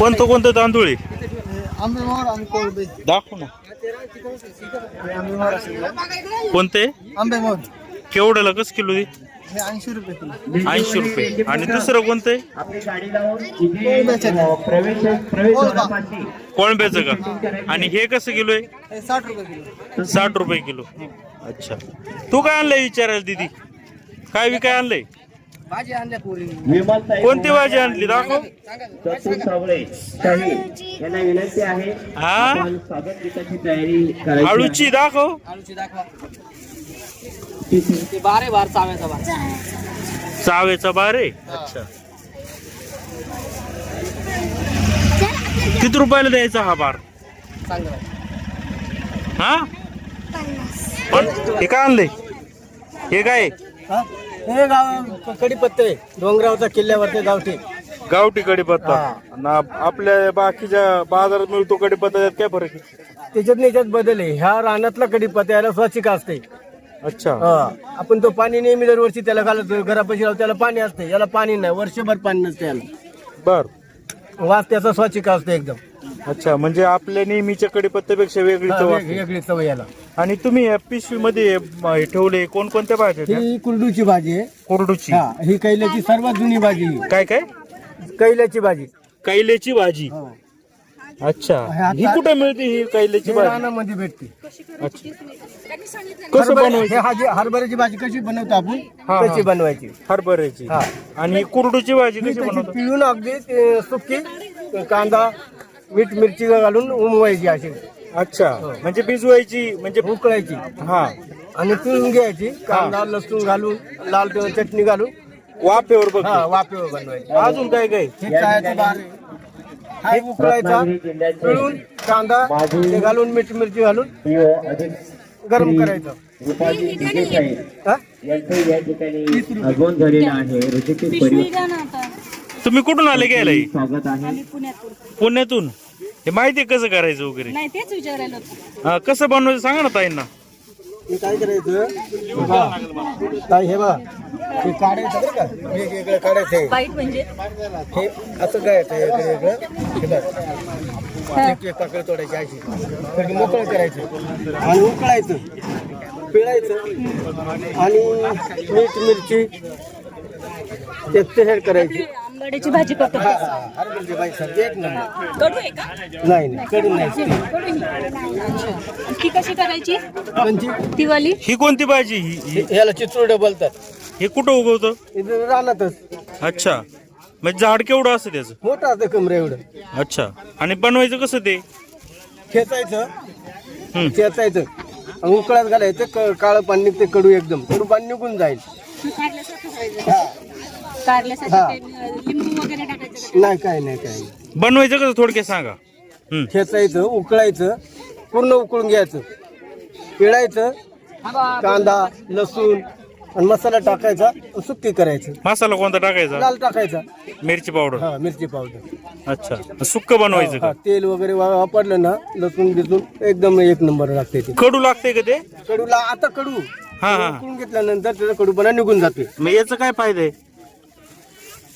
कोणतं कोणतं तांदूळ आहे? आंबेमोहर आणि कोळबे. दाखव ना. आंबेमोहर असेल कोणते आंबेमोहर केवढ्याला कसं किलो आहे? हे ऐंशी रुपये किलो. ऐंशी रुपये. आणि दुसरं कोणतं आहे? कोळंब्याचं का? आणि हे कसं किलो आहे? हे साठ रुपये किलो. साठ रुपये किलो. अच्छा. तू काय आणलंय विचारायला दीदी? काय विकाय आणलंय? भाजी आणल्या पोरी विमल ताई कोणती भाजी आणली? दाखव. चतुर सावळे शाही यांना विनंती आहे हा? आपण स्वागत गीताची तयारी करायची आहे. आळूची दाखव. आलूची दाखवा. ते बारे बार चाव्याचा बार. चावेचा बार आहे? अच्छा. किती रुपयाला द्यायचा हा बार? चांगलं हा? पण हे काय आणलंय? हे काय? हा? हे गाव कडीपत्ते डोंगरावचा किल्ल्यावरचे गावठी. गावठी कडीपत्ता ना आपल्या बाकीच्या बाजारात मिळतो कडीपत्ता त्यात काय फरक आहे? त्याच्यात नाही याच्यात बदल आहे. ह्या रानातला कडीपत्ता याला स्वच्छिका असते अच्छा. हा. आपण तो पाणी नेहमी दरवर्षी त्याला घालतो घरापाशी लावतो त्याला पाणी असते याला पाणी नाही वर्षभर पाणी नसते याला. बर. वास त्याचा स्वच्छिका असतो एकदम. अच्छा म्हणजे आपल्या नेहमीच्या कडीपत्त्यापेक्षा वेगळी चव वेग- असते. वेगळी चव याला आणि तुम्ही या पिशवी मध्ये ठेवले कोणकोणत्या भाज्या आहेत? ही कुरडूची भाजी आहे. कोरडूची. हा ही कैल्याची सर्वात जुनी भाजी ही. काय काय? कैल्याची भाजी. कैल्याची भाजी. हो. अच्छा. हे कुठे मिळते ही कैल्याची ही भाजी? रानामध्ये भेटते. अच्छा. कसं हरभरा- बनवायची? हे हरभऱ्याची भाजी कशी बनवतो आपण? हा, कशी. बनवायची? हरभऱ्याची. हा. आणि कुरडूची भाजी कशी बनवतो? पिळून अगदी ते सुकी कांदा मीठ मिरची घालून उमवायची अशी. अच्छा. म्हणजे भिजवायची म्हणजे उकळायची. हा. आणि पिळून घ्यायची कांदा लसूण घालून लाल चटणी घालून. वाफेवर बघ. हा वाफेवर बनवायची. अजून काय काय? हे चायाचा. हा उकळायचा. पिळून कांदा ते घालून मीठ मिरची घालून गरम करायचं. हा? यांचं या ठिकाणी आगमन झालेलं आहे ऋषिकेश परिवार तुम्ही कुठून आले गेलाय स्वागत आहे. पुण्यातून. हे माहिती आहे कसं करायचं वगैरे? नाही तेच विचारायला होतं. हा, कसं बनवायचं सांगा ना ताईंना. हे काय करायचं? बघा. काय हे बघा. हे काढायचं बरं का? वेगवेगळं काढायचं हे. वाईट म्हणजे? हे असं काय हे बघ. एक एक पाकळी तोडायची अशी. तर मोकळं करायचं. आणि उकळायचं. पिळायचं. आणि मीठ मिरची ते तेल करायची. आंबाड्याची भाजी करतो. हा, हा, नंबर कडू आहे का? नाही नाही कडून नाही. कडू आहे. अच्छा. आणि ती कशी करायची? कोणची ती वाली? ही कोणती भाजी? ही ही- ह्याला चिचुरडं बोलतात. हे कुठं उगवतं? इथं रानातच. अच्छा. म्हणजे झाड केवढं असतं त्याचं? मोठं असतं कमरे एवढं. अच्छा. आणि बनवायचं कसं ते? खेचायचं. हम्म. खेचायचं. आणि उकळात घालायचं. क- काळं पाणी निघते कडू एकदम. कडू पाणी निघून जाईल. हा. कारल्यासाठी हा. ते, अं, लिंबू वगैरे टाकायचं का? नाही काय नाही काय नाही. बनवायचं कसं? थोडक्यात सांगा. हम्म. खेचायचं उकळायचं पूर्ण उकळून घ्यायचं. पिळायचं कांदा लसूण आणि मसाला टाकायचा आणि सुक्की करायचं. मसाला कोणता टाकायचा? लाल टाकायचा. मिरची पावडर. हा मिरची पावडर. अच्छा. सुक्क बनवायचं हा, का? तेल वगैरे वा- वापरलं ना लसूण बिसून एकदम एक नंबर लागते ते. कडू लागते का ते? कडूला आता कडू. हा हा. उकळून घेतल्यानंतर त्याचा कडूपणा निघून जाते मग याचा काय फायदा? आहे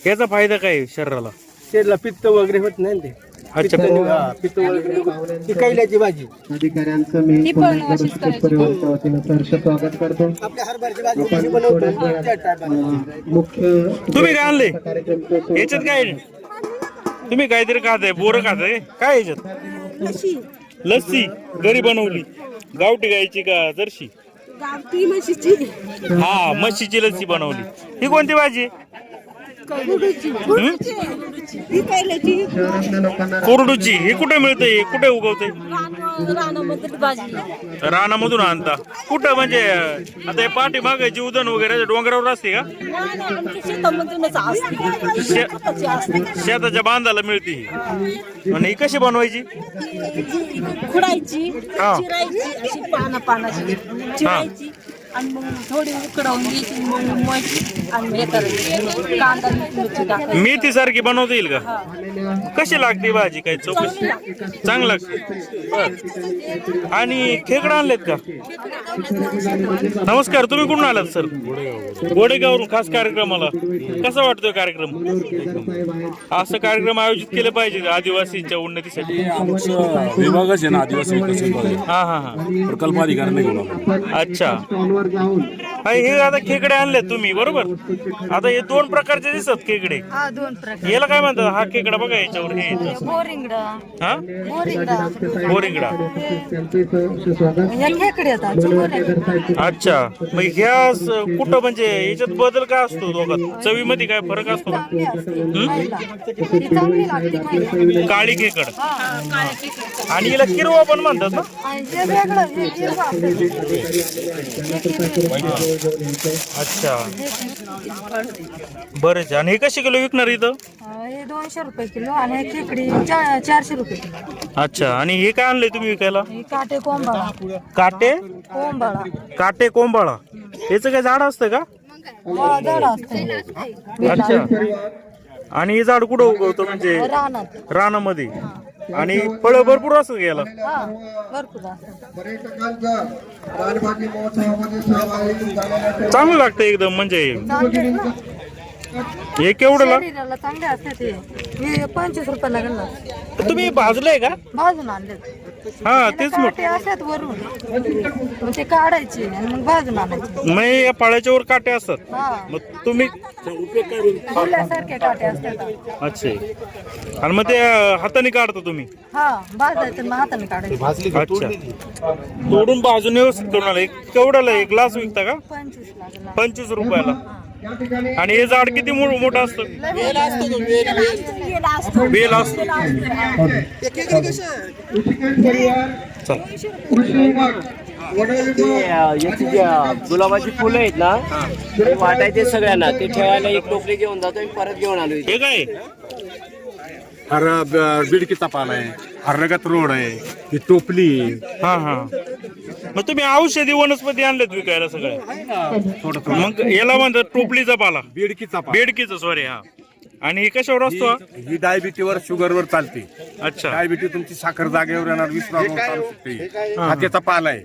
याचा फायदा काय आहे शरीराला? त्याला पित्त वगैरे होत नाही ना ते. अच्छा. पित्त निघ- हा, पित्त वगैरे निघून- ती कैल्याची भाजी. अधिकाऱ्यांचं मी ती पुन्हा पण एकदा अशीच ऋषिकेश करायची. परिवारच्या वतीनं सहर्ष स्वागत करतो. आपल्या हरभऱ्याची भाजी कशी बनवतो? त्या टायपाने. मुख्य तुम्ही काय आणले? याच्यात काय आहे? तुम्ही काहीतरी खाताय बोरं खाताय? काय याच्यात? लस्सी. घरी बनवली. गावठी गायची का जर्शी? गावठी म्हशीची. हा म्हशीची लस्सी बनवली. ही कोणती भाजी हं? कोरडूची. ही? कुठे मिळते ही कुठे उगवते रानामधून आणता. कुठं? म्हणजे आता हे पाठी मागायची उदन वगैरे डोंगरावर असते का? शे- शेताच्या बांधाला मिळते. ही आणि ही कशी बनवायची? खुडायची हा. चिरायची अशी पाना पानाची चिरायची. आणि मग थोडी उकडवून घ्यायची मग मग आणि हे करायची. कांदा मिरची टाकायची. मेथी सारखी बनवता येईल का? कशी लागते भाजी? काय चौकशी? चांगली लागते. बर. आणि खेकडा आणलेत का? नमस्कार तुम्ही कुठून आलात सर? गोडेगावरून खास कार्यक्रमाला. कसा वाटतोय कार्यक्रम? असं कार्यक्रम आयोजित केले पाहिजे आदिवासींच्या उन्नतीसाठी. विभागच आहे ना आदिवासी विकास विभाग हा हा हा. प्रकल्प अधिकाऱ्यांनी घेऊन आलो. अच्छा. हा, हे आता खेकडे आणले तुम्ही बरोबर? आता हे दोन प्रकारचे दिसत खेकडे. हा दोन प्रकार याला काय म्हणतात? हा खेकडा बघा याच्यावर हे येतं. बोरिंगडा. हा? बोरिंगडा. बोरिंगडा. या खेकडे येतात अच्छा. मग ह्या स- कुठं म्हणजे याच्यात बदल काय असतो दोघात? चवीमध्ये काय फरक असतो? का? चांगली लागते खायला. काळी खेकड. आणि हिला किरवा पण म्हणतात ना? आणि जे वेगळं हे हिरवं असतं. अच्छा. बरेच आणि हे कशी किलो विकणार इथं? हे दोनशे रुपये किलो आणि हे खेकडी चा- चारशे रुपये किलो. अच्छा. आणि हे काय आणलंय तुम्ही विकायला? हे काटे कोंबाळा. काटे? कोंबाळा. काटे कोंबाळा. याचं काय झाड असतं का? हा, जड असते. अच्छा. आणि हे झाड कुठं उगवतं म्हणजे? रानात. रानामध्ये. आणि फळं भरपूर असं असते चांगलं लागतं एकदम म्हणजे हे केवढं शरीराला चांगले असते ते. हे पंचवीस रुपये लागणार तुम्ही भाजलंय का? भाजून आणले. हा तेच मग. काटे असतात वरून. मग ते काढायचे आणि मग भाजून आणायचे. मग या पाळ्याच्या वर काटे असतात. हा. मग तुम्ही काटे असतात. अच्छा. आणि मग ते अं, हाताने काढता तुम्ही? हा भाजायचं मग हाताने काढायचे. अच्छा. तोडून बाजूने व्यवस्थित करून आला. एक केवढ्याला एक ग्लास विकता का? पंचवीस रुपयाला. आणि हे झाड किती मोठं असतं? बेल असतो चल. याची जी गुलाबाची फुलं आहेत ना ते वाटायचे सगळ्यांना. ते ठेवायला एक टोपली घेऊन जातो आणि परत घेऊन आलो. हे काय? हर बिडकीचा पाला आहे. हरनगत रोड आहे. ही टोपली हा हा. मग तुम्ही औषधी वनस्पती आणलेत विकायला सगळे. थोडं मग याला म्हणतात टोपलीचा पाला. बिडकीचा पाला. बेडकीचा सॉरी हा. आणि हे कशावर असतो? हा? ही डायबिटीवर शुगरवर चालते. अच्छा. डायबिटी तुमची साखर जागेवर येणार विश्राम चालू शकते. हा त्याचा पाला आहे.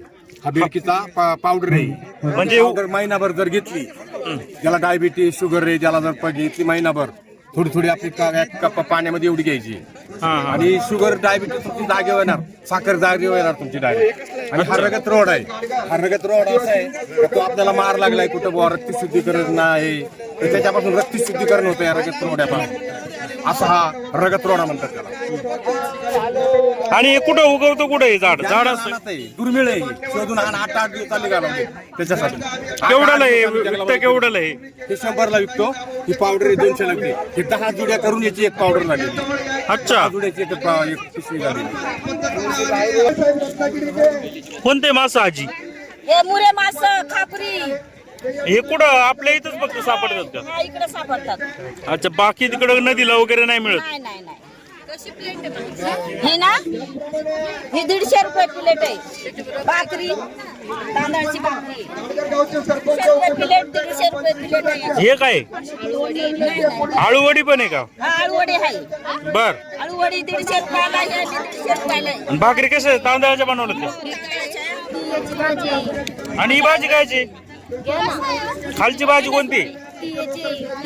हा बिडकीचा पा- पावडर आहे. म्हणजे- पावडर महिनाभर जर घेतली ज्याला डायबिटीज शुगर आहे ज्याला जर प- घेतली महिनाभर थोडी थोडी आपली का- एक कप पाण्यामध्ये एवढी घ्यायची. हा हा. आणि शुगर डायबिटीस तुमची जागेवर येणार साखर जागेवर येणार तुमची डायबिटीस आणि हरगत रोड आहे. हरगत रोड असा आहे. का तो आपल्याला मार लागलाय कुठं? बुवा रक्त शुद्धीकरण नाही. तर त्याच्यापासून रक्त शुद्धीकरण होतं या रगत रोड्यापासून असा हा रगत रोडा म्हणतात त्याला. आणि हे कुठं उगवतं कुठं हे झाड? झाड असतं रानात आहे, दुर्मिळ आहे हे. शोधून आठ आठ आठ दिवस चालले घालवले त्याच्यासाठी. केवढ्याला हे विकतं केवढ्याला हे हे शंभरला विकतो. ही पावडर आहे दोनशे लागते हे दहा जुड्या करून याची एक पावडर लागली अच्छा. जुड्याची एक पा- एक पिशवी झाली. कोणते मासा आजी? हे मुरे मास खापरी. हे कुठं? आपल्या इथंच फक्त सापडतात का? हा इकडे सापडतात. अच्छा बाकी तिकडं नदीला वगैरे नाही मिळत? नाही नाही नाही. हे ना ही दीडशे रुपये प्लेट आहे. भाकरी तांदळाची भाकरी. दीडशे रुपये प्लेट दीडशे रुपये प्लेट आहे. हे काय? नाही, नाही. आळूवडी पण आहे का? हा आळूवडी आहे. बर. आळूवडी दीडशे रुपयाला आहे दीडशे रुपयाला आहे. आणि भाकरी कशा आहेत? तांदळाच्या बनवल्यात का? आणि ही भाजी कायची खालची भाजी कोणती?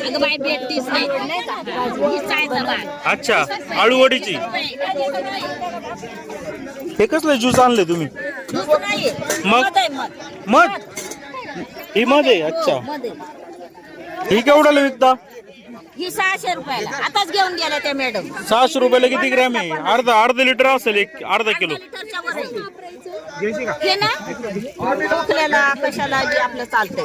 अगं बाई भेटतीच नाही. ही. अच्छा हे कसलं ज्यूस आणले तुम्ही? मग? मध? ही मध आहे अच्छा. ही केवढ्याला विकता? ही सहाशे रुपयाला. आताच घेऊन गेल्या त्या मॅडम सहाशे रुपयाला किती ग्रॅम आहे? अर्धा अर्धा लिटर असेल एक अर्धा किलो. लिटरच्या वर आहे. हे ना? खोकल्याला कशाला जे आपलं चालतंय.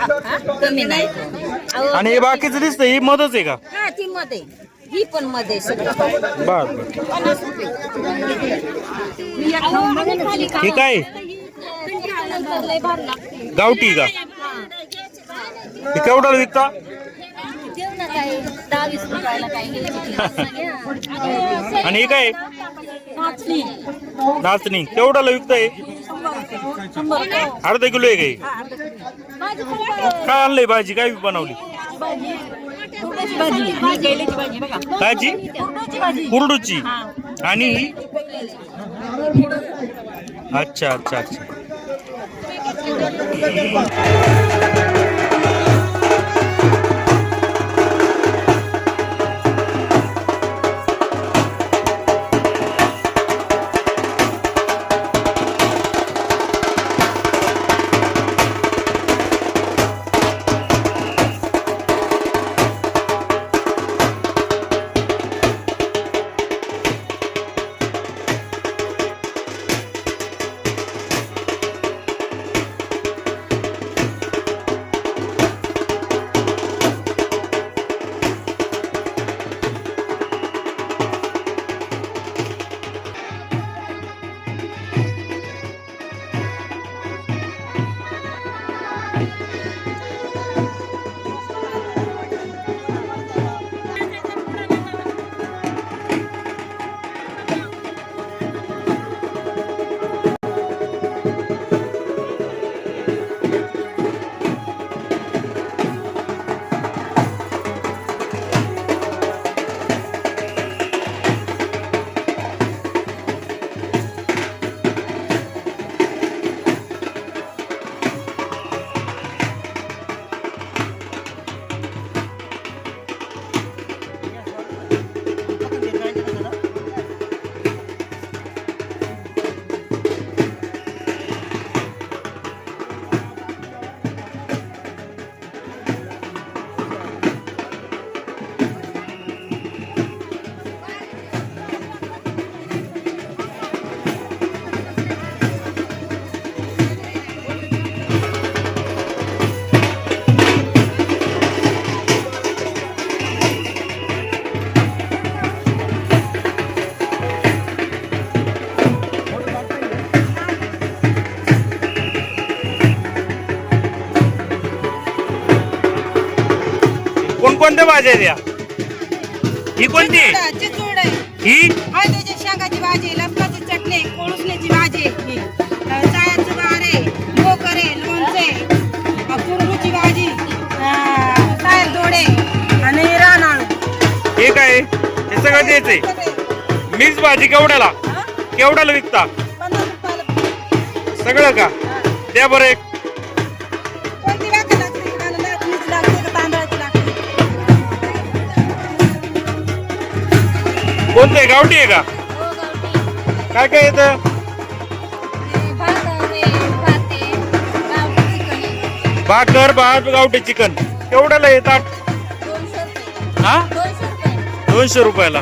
हा? कमी नाही. अहो, आणि हे बाकीचं दिसतं ही मधच आहे का? हा ती मध्ये ही पण मध्ये सगळं. बर. पन्नास रुपये. हे काय? गावठी का? हे केवढ्याला विकता? आणि हे काय? नाचणी. केवढ्याला केवढाला विकताय? अर्धा किलो आहे काही? काय आणलंय भाजी? काय बनवली? भाजी कुरडूची. आणि? अच्छा अच्छा अच्छा. भाज्या आहेत या ही कोणती? आहे? चिचूड आहे ही? हळदीच्या शेंगाची भाजी लसणाची चटणी कोळसण्याची भाजी. मोकरे लोणचे भाजी. दोडे आणि रानाळ हे काय? आहे? हे सगळं मिक्स भाजी केवढ्याला? केवढ्याला विकता? पन्नास रुपयाला. सगळं का? द्या बरं एक. गावठी आहे का? काय काय येतं? भाकर भात गावठी चिकन. केवढ्याला येतात? हा? दोनशे रुपयाला.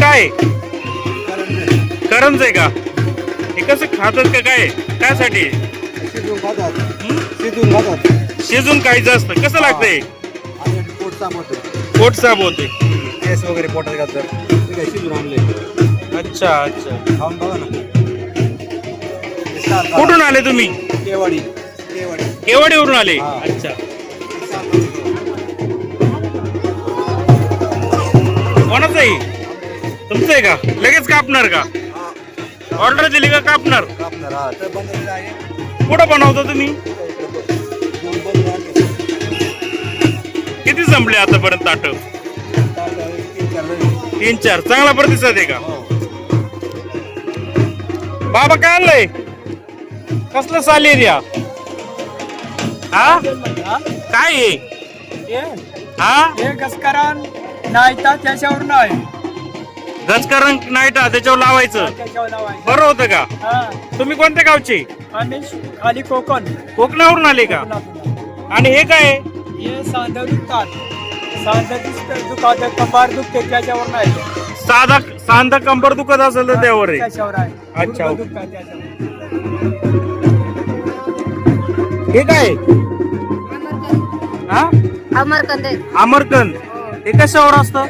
काय? करंज आहे का? हे कसं खातात का काय? काय साठी शिजून खातात? शिजून खातात. शिजून खायचं असतं कसं लागतंय? आणि पोट साफ होतं पोट साफ होते केस वगैरे पोटात घालतात ते काय शिजून आणले अच्छा अच्छा. खाऊन बघा ना. ते साफ करा. कुठून आले तुम्ही? केवाडी. केवाडी. केवाडीवरून आले? हा. अच्छा. कोणाचं आहे का? लगेच कापणार का? ऑर्डर दिली का कापणार? कापणार हा तर बनवलेलं आहे. कुठं बनवता तुम्ही? दोन. किती संपले आतापर्यंत ताट? ताट तीन चार. जण. तीन चार चांगला प्रतिसाद आहे का? हो. बाबा काय आणलंय? कसलं सालेरिया हा? काय आहे हा हे? गसकरण नाहीता त्याच्यावर नाही गजकरण नाही का त्याच्यावर लावायचं. त्याच्यावर आहे बरं होतं का? हा. तुम्ही कोणत्या गावचे? आम्ही खाली कोकण. कोकणावरून आले का. आणि हे काय? आहे? हे सांधं दुखतात सांधं दुखात कंबार दुखते त्याच्यावर नाही साधा सांधा कंबर दुखत असेल तर त्यावर आहे. त्याच्यावर आहे. अच्छा. गुडघं दुखतात त्याच्यावर. हे काय? हा? अमरकंद. अमरकंद. हे कशावर असतं?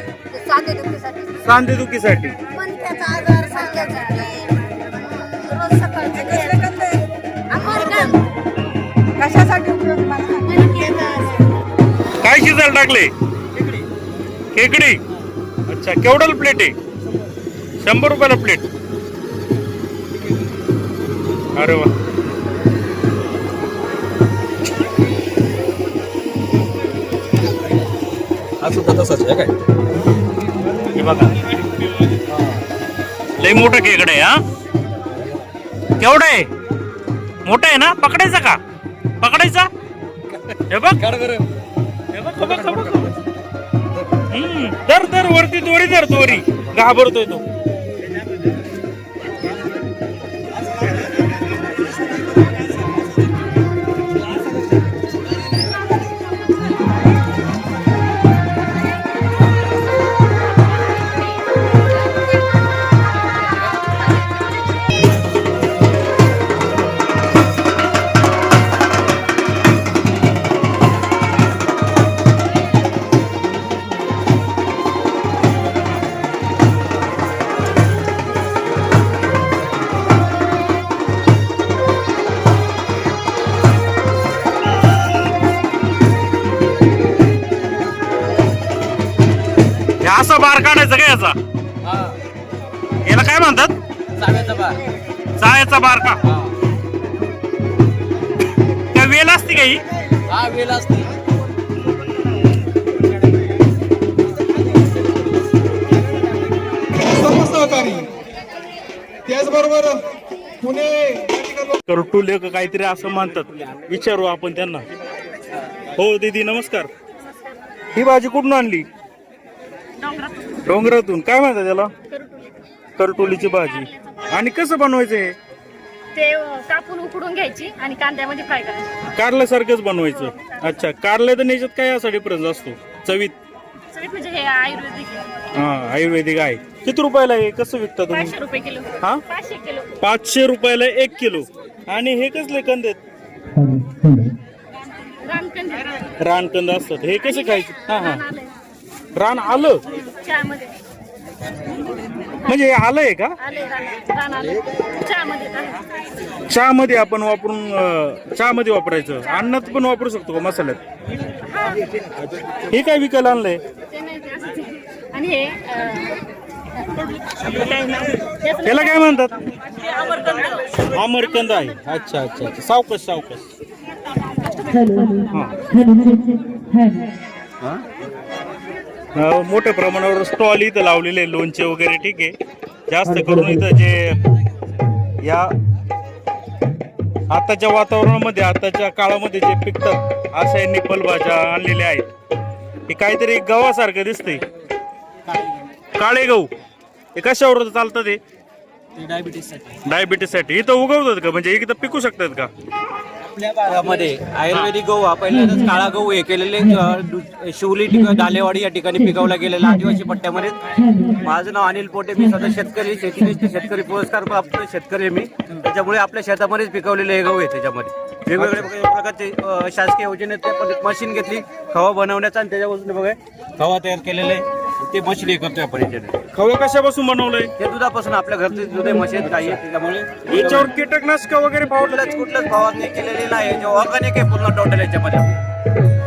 साधे दुखीसाठी सांधेदुखीसाठी मनक्याचा आजार रोज सकाळचं कशासाठी उपयोग काय शिजायला टाकले? खेकडी अच्छा केवढ्याला प्लेट आहे? शंभर रुपयाला प्लेट. अरे वा. हे बघा. लय मोठं खेकडं आहे हा? केवढं आहे? मोठं आहे ना? पकडायचा का? पकडायचा? हे बघ. हे बघ. हम्म, धर धर वरती दोरी धर दोरी. घाबरतोय तो. असा बार काढायचा का याचा? याला काय म्हणतात? चाळ्याचा बार. का? त्या वेल असते का ही? सर्व सहकारी त्याचबरोबर पुणे का काहीतरी असं म्हणतात. विचारू आपण त्यांना. हो दीदी नमस्कार. ही भाजी कुठून आणली? डोंगरातून. काय म्हणतात त्याला? करटुलीची भाजी. आणि कसं बनवायचं हे? ते कापून उकडून घ्यायची आणि कांद्यामध्ये फ्राय करायची. कारल्यासारखंच बनवायचं. अच्छा कारल्या तर याच्यात काय असा डिफरन्स असतो? चवीत? म्हणजे हे आयुर्वेदिक आहे. हा आयुर्वेदिक आहे. किती रुपयाला आहे कसं विकता तुम्ही? पाचशे रुपये किलो. हा? पाचशे किलो. पाचशे रुपयाला एक किलो. आणि हे कसले कंद आहेत? रानकंद रानकंद असतात. हे कसे खायचे? हा हा. रान आलं? चहामध्ये. म्हणजे हे आलं आहे का? आले रान रान आले चहामध्ये टाकायचं. चहामध्ये आपण वापरून अं, चहामध्ये वापरायचं. अन्नात पण वापरू शकतो का मसाल्यात? हे. काय विकायला आणलंय? ते नाही ते असंच आहे. आणि हे अं, काय नाव? याचं त्याला काय म्हणतात? हे अमरकंद आहे. अच्छा अच्छा अच्छा. सावकस सावकस. अं, मोठ्या प्रमाणावर स्टॉल इथं लावलेले आहे, लोणचे वगैरे ठीक आहे. जास्त करून इथं जे या आताच्या वातावरणामध्ये आताच्या काळामध्ये जे पिकतात अशा यांनी फलभाज्या आणलेल्या आहेत. हे काहीतरी गव्हासारखं दिसतंय. काळे गहू. हे कशावर चालतं ते? डायबिटीससाठी. इथं उगवतात का? म्हणजे इथं पिकू शकतात का? आपल्या भागामध्ये आयुर्वेदिक गहू हा पहिल्यांदाच काळा गहू हे केलेले शिवली दालेवाडी या ठिकाणी पिकवला गेलेला आदिवासी पट्ट्यामध्ये. माझं नाव अनिल पोटे मी स्वतः शेतकरी शेतीनिष्ठ शेतकरी पुरस्कार प्राप्त शेतकरी आहे मी. त्याच्यामुळे आपल्या शेतामध्येच पिकवलेले हे गहू आहे त्याच्यामध्ये. वेगवेगळ्या प्रकारचे शासकीय योजनेत ते मशीन घेतली खवा बनवण्याचा आणि त्याच्यापासून बघा खवा तयार केलेला. आहे. ते मशीन हे करतोय आपण खवं कशापासून बनवलंय? हे दुधापासून आपल्या घरचे दुध मशीन काही आहे त्याच्यामुळे याच्यावर कीटकनाशक वगैरे फवारलं कुठलंच कुठलंच फवारणी केलेली नाही जे ऑर्गॅनिक आहे पूर्ण टोटल याच्यामध्ये.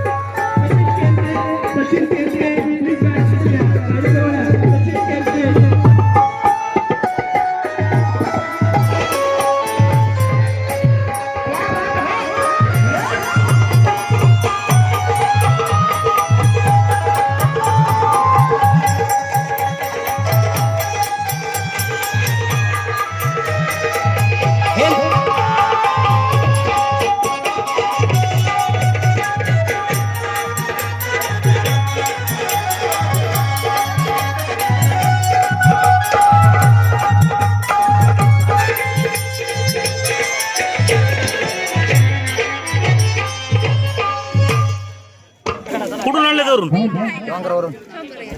कुठून आणले धरून डोंगरावरून.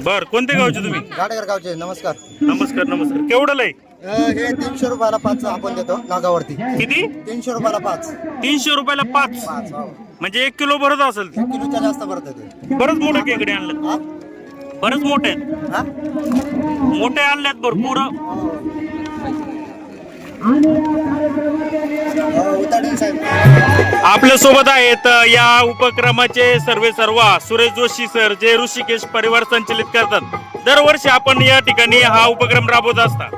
बर कोणते गावचे तुम्ही? गाडेकर गावचे नमस्कार. नमस्कार नमस्कार. केवढं आहे हे तीनशे रुपयाला पाच आपण देतो नागावरती. किती? तीनशे रुपयाला पाच. तीनशे रुपयाला पाच? पाच हो. म्हणजे एक किलो भरत असेल ते. किलोच्या जास्त भरत ते. बरंच मोठे खेकडे आणलेत हा? बरंच मोठे. आहेत हा? मोठे आणलेत भरपूर हो, आपल्यासोबत आहेत या उपक्रमाचे सर्वे सर्वा सुरेश जोशी सर जे ऋषिकेश परिवार संचलित करतात. दरवर्षी आपण या ठिकाणी हा उपक्रम राबवत असता.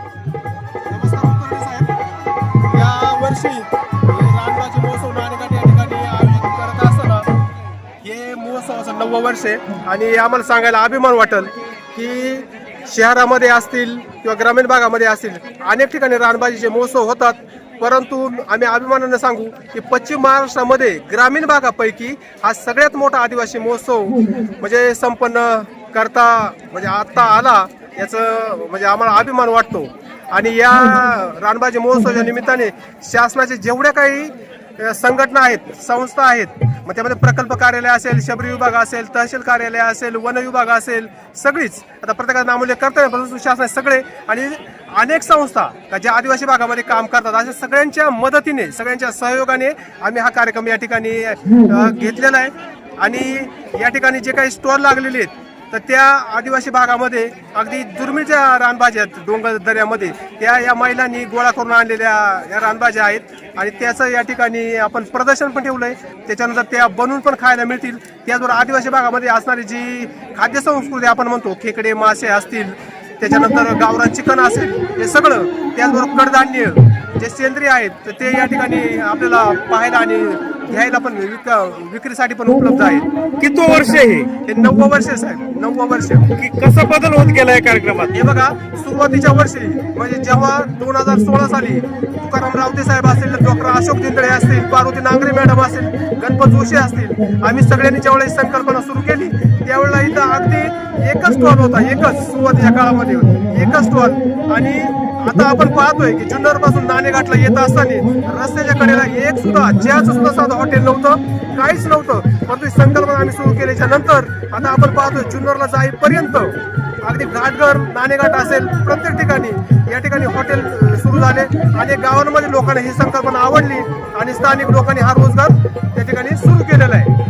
या वर्षी हे महोत्सव या ठिकाणी आयोजित करत असताना हे महोत्सवाचं नववं वर्ष आहे आणि आम्हाला सांगायला अभिमान वाटेल की शहरामध्ये असतील किंवा ग्रामीण भागामध्ये असतील अनेक ठिकाणी रानबाजीचे महोत्सव होतात. परंतु आम्ही अभिमानानं सांगू की पश्चिम महाराष्ट्रामध्ये ग्रामीण भागापैकी हा सगळ्यात मोठा आदिवासी महोत्सव म्हणजे संपन्न करता म्हणजे आत्ता आला याचं म्हणजे आम्हाला अभिमान वाटतो. आणि या रानबाजी महोत्सवाच्या निमित्ताने शासनाचे जेवढ्या काही संघटना आहेत संस्था आहेत. मग त्यामध्ये प्रकल्प कार्यालय असेल शबरी विभाग असेल तहसील कार्यालय असेल वन विभाग असेल सगळीच. आता प्रत्येकाचा नामूल्य करता परंतु शासनाचे सगळे. आणि अनेक संस्था का ज्या आदिवासी भागामध्ये काम करतात अशा सगळ्यांच्या मदतीने सगळ्यांच्या सहयोगाने आम्ही हा कार्यक्रम या ठिकाणी घेतलेला आहे. आणि या ठिकाणी जे काही स्टॉल लागलेले आहेत तर त्या आदिवासी भागामध्ये अगदी दुर्मिळच्या रानभाज्या आहेत डोंगर दऱ्यामध्ये त्या या महिलांनी गोळा करून आणलेल्या या रानभाज्या आहेत आणि त्याचं या ठिकाणी आपण प्रदर्शन पण ठेवलंय. त्याच्यानंतर त्या बनवून पण खायला मिळतील. त्याचबरोबर आदिवासी भागामध्ये असणारी जी खाद्यसंस्कृती आपण म्हणतो खेकडे मासे असतील त्याच्यानंतर गावरान चिकन असेल हे सगळं त्याचबरोबर कडधान्य जे सेंद्रिय आहेत तर ते या ठिकाणी आपल्याला पाहायला आणि घ्यायला पण विक विक्रीसाठी पण उपलब्ध आहेत. किती वर्ष हे? हे नववं वर्ष आहे साहेब. नववं वर्ष. की कसा बदल होत गेला या कार्यक्रमात? हे बघा सुरुवातीच्या वर्षी म्हणजे जेव्हा दोन हजार सोळा साली तुकाराम रावते साहेब असतील डॉक्टर अशोक जिंदळे असतील पार्वती नांगरे मॅडम असतील गणपत जोशी असतील आम्ही सगळ्यांनी ज्यावेळेस संकल्पना सुरू केली त्यावेळेला इथं अगदी एकच स्टॉल होता एकच सुरुवातीच्या काळामध्ये. एकच स्टॉल आणि आता आपण पाहतोय की जुन्नरपासून नाणेघाटला येत असताना रस्त्याच्या कडेला एक सुद्धा ज्याच सुद्धा साधं हॉटेल नव्हतं काहीच नव्हतं. परंतु संकल्पना आम्ही सुरू केल्याच्यानंतर आता आपण पाहतोय जुन्नरला जाईपर्यंत अगदी घाटघर नाणेघाट असेल प्रत्येक ठिकाणी. या ठिकाणी हॉटेल सुरू झाले. आणि गावांमध्ये लोकांना ही संकल्पना आवडली आणि स्थानिक लोकांनी हा रोजगार त्या ठिकाणी सुरू केलेला आहे.